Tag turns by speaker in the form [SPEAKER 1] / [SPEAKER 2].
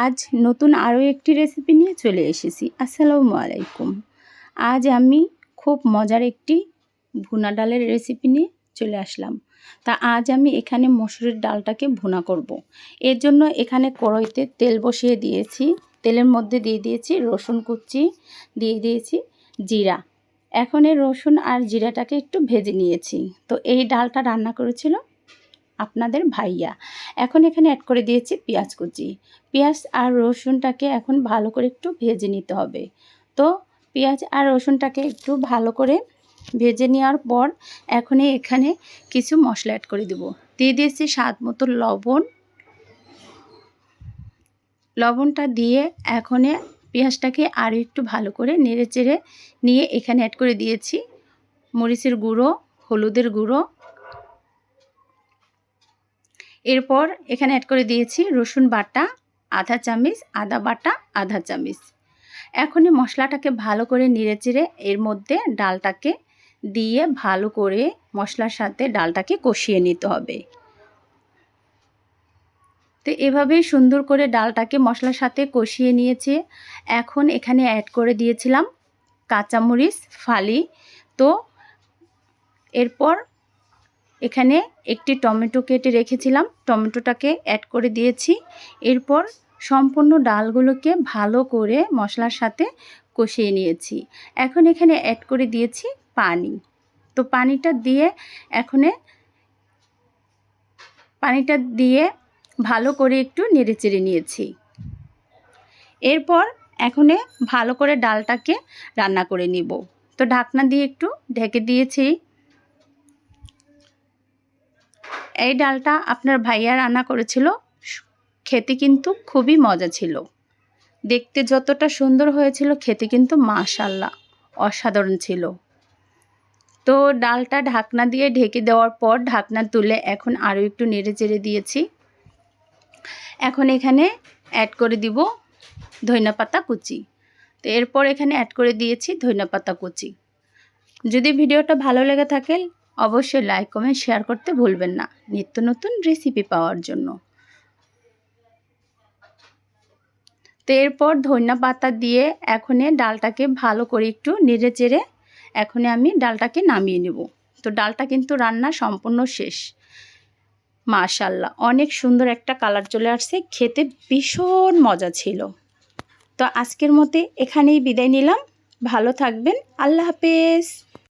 [SPEAKER 1] আজ নতুন আরও একটি রেসিপি নিয়ে চলে এসেছি। আসসালামু আলাইকুম। আজ আমি খুব মজার একটি ভুনা ডালের রেসিপি নিয়ে চলে আসলাম। তা আজ আমি এখানে মসুরের ডালটাকে ভুনা করব। এর জন্য এখানে কড়াইতে তেল বসিয়ে দিয়েছি। তেলের মধ্যে দিয়ে দিয়েছি রসুন কুচি, দিয়ে দিয়েছি জিরা। এখন এই রসুন আর জিরাটাকে একটু ভেজে নিয়েছি। তো এই ডালটা রান্না করেছিল আপনাদের ভাইয়া। এখন এখানে অ্যাড করে দিয়েছি পেঁয়াজ কুচি। পেঁয়াজ আর রসুনটাকে এখন ভালো করে একটু ভেজে নিতে হবে। তো পেঁয়াজ আর রসুনটাকে একটু ভালো করে ভেজে নেওয়ার পর এখনই এখানে কিছু মশলা অ্যাড করে দেব। দিয়ে দিয়েছি স্বাদ মতো লবণ। লবণটা দিয়ে এখন পেঁয়াজটাকে আরও একটু ভালো করে নেড়ে চেড়ে নিয়ে এখানে অ্যাড করে দিয়েছি। মরিচের গুঁড়ো, হলুদের গুঁড়ো এরপর এখানে অ্যাড করে দিয়েছি রসুন বাটা, আধা চামচ, আদা বাটা, আধা চামচ। এখন এই মশলাটাকে ভালো করে নেড়ে চেড়ে এর মধ্যে ডালটাকে দিয়ে ভালো করে মশলার সাথে ডালটাকে কষিয়ে নিতে হবে। তো এভাবেই সুন্দর করে ডালটাকে মশলার সাথে কষিয়ে নিয়েছে। এখন এখানে অ্যাড করে দিয়েছিলাম কাঁচামরিচ, ফালি। তো এরপর এখানে একটি টমেটো কেটে রেখেছিলাম। টমেটোটাকে অ্যাড করে দিয়েছি। এরপর সম্পূর্ণ ডালগুলোকে ভালো করে মশলার সাথে কষিয়ে নিয়েছি। এখন এখানে অ্যাড করে দিয়েছি পানি। তো পানিটা দিয়ে এখানে পানিটা দিয়ে ভালো করে একটু নেড়ে চেড়ে নিয়েছি। এরপর এখানে ভালো করে ডালটাকে রান্না করে নিব। তো ঢাকনা দিয়ে একটু ঢেকে দিয়েছি। এই ডালটা আপনার ভাইয়া রান্না করেছিল। খেতে কিন্তু খুবই মজা ছিল। দেখতে যতটা সুন্দর হয়েছিল, খেতে কিন্তু মাশাল্লাহ অসাধারণ ছিল। তো ডালটা ঢাকনা দিয়ে ঢেকে দেওয়ার পর ঢাকনা তুলে এখন আরও একটু নেড়ে চেড়ে দিয়েছি। এখন এখানে অ্যাড করে দিব ধইনা পাতা কুচি। তো এরপর এখানে অ্যাড করে দিয়েছি ধইনা পাতা কুচি। যদি ভিডিওটা ভালো লেগে থাকে অবশ্যই লাইক কমেন্ট শেয়ার করতে ভুলবেন না। নিত্য নতুন রেসিপি পাওয়ার জন্য। তো এরপর ধনিয়া পাতা দিয়ে এখনে ডালটাকে ভালো করে একটু নেড়ে চেড়ে এখনে আমি ডালটাকে নামিয়ে নেব। তো ডালটা কিন্তু রান্না সম্পূর্ণ শেষ। মাশাল্লাহ, অনেক সুন্দর একটা কালার চলে আসছে। খেতে ভীষণ মজা ছিল। তো আজকের মতে এখানেই বিদায় নিলাম। ভালো থাকবেন। আল্লাহ হাফেজ।